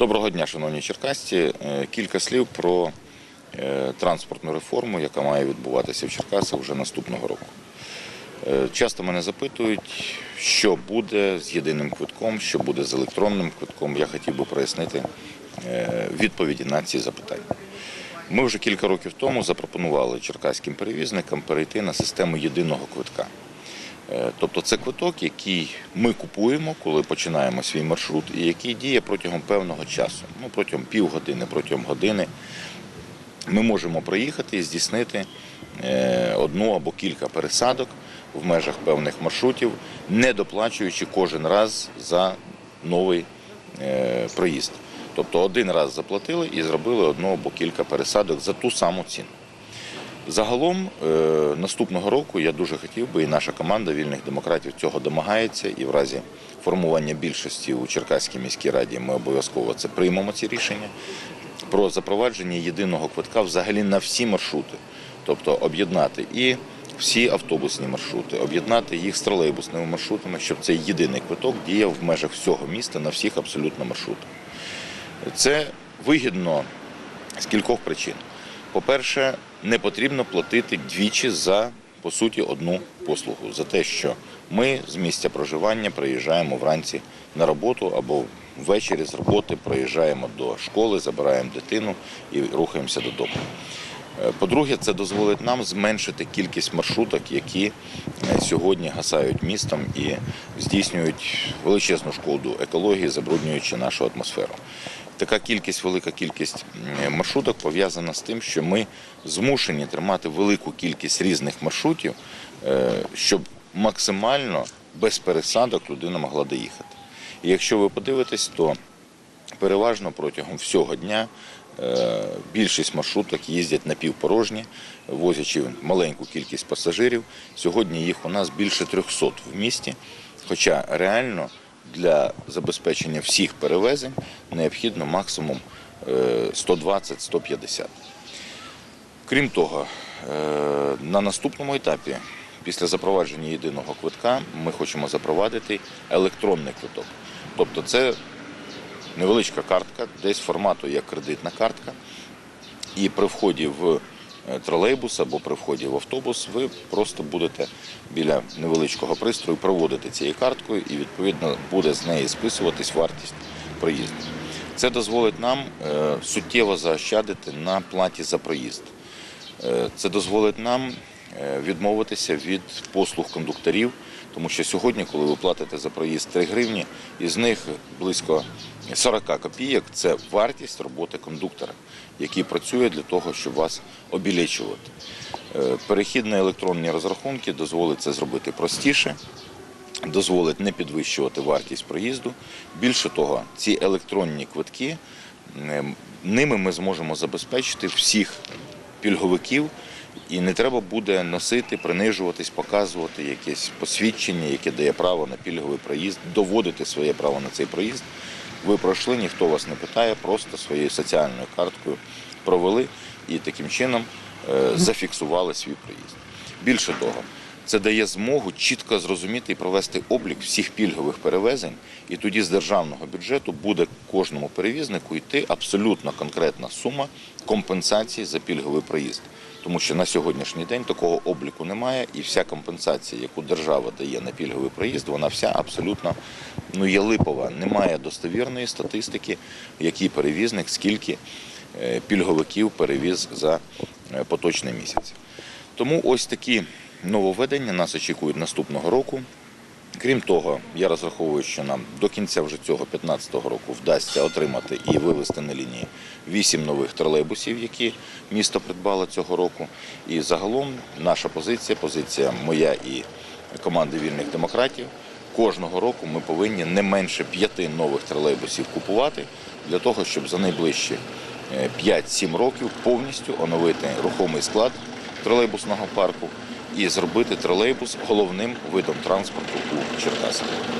Доброго дня, шановні черкасці. Е, Кілька слів про е, транспортну реформу, яка має відбуватися в Черкасах вже наступного року. Е, Часто мене запитують, що буде з єдиним квитком, що буде з електронним квитком. Я хотів би прояснити відповіді на ці запитання. Ми вже кілька років тому запропонували черкаським перевізникам перейти на систему єдиного квитка. Е, Тобто це квиток, який ми купуємо, коли починаємо свій маршрут, і який діє протягом певного часу, ну протягом півгодини, протягом години. Ми можемо проїхати і здійснити е, одну або кілька пересадок в межах певних маршрутів, не доплачуючи кожен раз за новий е, проїзд. Тобто один раз заплатили і зробили одну або кілька пересадок за ту саму ціну. Загалом е, наступного року я дуже хотів би, і наша команда вільних демократів цього домагається, і в разі формування більшості у Черкаській міській раді ми обов'язково це приймемо ці рішення про запровадження єдиного квитка взагалі на всі маршрути, тобто об'єднати і всі автобусні маршрути, об'єднати їх з тролейбусними маршрутами, щоб цей єдиний квиток діяв в межах всього міста на всіх абсолютно маршрутах. Це вигідно з кількох причин. По-перше, не потрібно платити двічі за, по суті, одну послугу. За те, що ми з місця проживання приїжджаємо вранці на роботу або ввечері з роботи приїжджаємо до школи, забираємо дитину і рухаємося додому. Е, По-друге, це дозволить нам зменшити кількість маршруток, які е, сьогодні гасають містом і здійснюють величезну шкоду екології, забруднюючи нашу атмосферу. Така кількість, велика кількість маршруток пов'язана з тим, що ми змушені тримати велику кількість різних маршрутів, е, щоб максимально без пересадок людина могла доїхати. І якщо ви подивитесь, то переважно протягом всього дня е, більшість маршруток їздять напівпорожні, возячи маленьку кількість пасажирів. Сьогодні їх у нас більше 300 в місті, хоча реально для забезпечення всіх перевезень необхідно максимум е, 120-150. Крім того, е, на наступному етапі, після запровадження єдиного квитка, ми хочемо запровадити електронний квиток. Тобто це невеличка картка, десь формату як кредитна картка. І при вході в е, тролейбус або при вході в автобус ви просто будете біля невеличкого пристрою проводити цією карткою і відповідно буде з неї списуватись вартість проїзду. Це дозволить нам е, суттєво заощадити на платі за проїзд. Е, Це дозволить нам е, відмовитися від послуг кондукторів, тому що сьогодні, коли ви платите за проїзд 3 гривні, із них близько 40 копійок це вартість роботи кондуктора, який працює для того, щоб вас обілечувати. Е, Перехід на електронні розрахунки дозволить це зробити простіше, дозволить не підвищувати вартість проїзду. Більше того, ці електронні квитки е, ними ми зможемо забезпечити всіх пільговиків, і не треба буде носити, принижуватись, показувати якесь посвідчення, яке дає право на пільговий проїзд, доводити своє право на цей проїзд. Ви пройшли, ніхто вас не питає, просто своєю соціальною карткою провели і таким чином е, зафіксували свій проїзд. Більше того, це дає змогу чітко зрозуміти і провести облік всіх пільгових перевезень, і тоді з державного бюджету буде кожному перевізнику йти абсолютно конкретна сума компенсації за пільговий проїзд. Тому що на сьогоднішній день такого обліку немає, і вся компенсація, яку держава дає на пільговий проїзд, вона вся абсолютно ну, є липова. Немає достовірної статистики, який перевізник, скільки е, пільговиків перевіз за е, поточний місяць. Тому ось такі нововведення нас очікують наступного року. Крім того, я розраховую, що нам до кінця вже цього 2015 року вдасться отримати і вивести на лінії вісім нових тролейбусів, які місто придбало цього року. І загалом наша позиція, позиція моя і команди вільних демократів. Кожного року ми повинні не менше п'яти нових тролейбусів купувати для того, щоб за найближчі е, 5-7 років повністю оновити рухомий склад тролейбусного парку і зробити тролейбус головним видом транспорту у Черкасах.